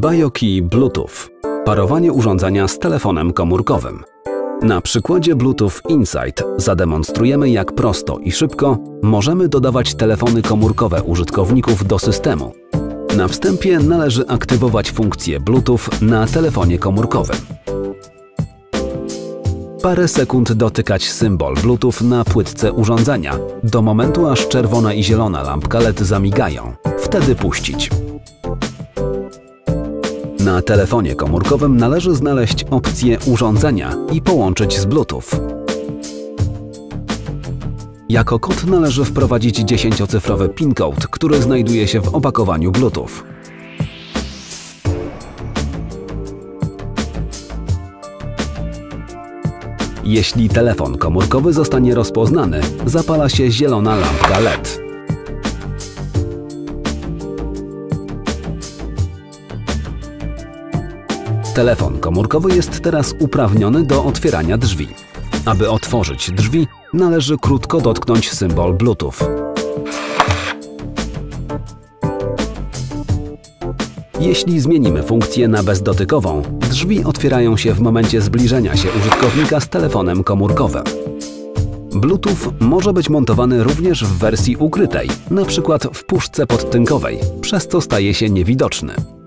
BioKey Bluetooth. Parowanie urządzenia z telefonem komórkowym. Na przykładzie Bluetooth Insight zademonstrujemy jak prosto i szybko możemy dodawać telefony komórkowe użytkowników do systemu. Na wstępie należy aktywować funkcję Bluetooth na telefonie komórkowym. Parę sekund dotykać symbol Bluetooth na płytce urządzenia, do momentu aż czerwona i zielona lampka LED zamigają. Wtedy puścić. Na telefonie komórkowym należy znaleźć opcję urządzenia i połączyć z Bluetooth. Jako kod należy wprowadzić 10-cyfrowy PIN code, który znajduje się w opakowaniu Bluetooth. Jeśli telefon komórkowy zostanie rozpoznany, zapala się zielona lampka LED. Telefon komórkowy jest teraz uprawniony do otwierania drzwi. Aby otworzyć drzwi, należy krótko dotknąć symbol Bluetooth. Jeśli zmienimy funkcję na bezdotykową, drzwi otwierają się w momencie zbliżenia się użytkownika z telefonem komórkowym. Bluetooth może być montowany również w wersji ukrytej, np. w puszce podtynkowej, przez co staje się niewidoczny.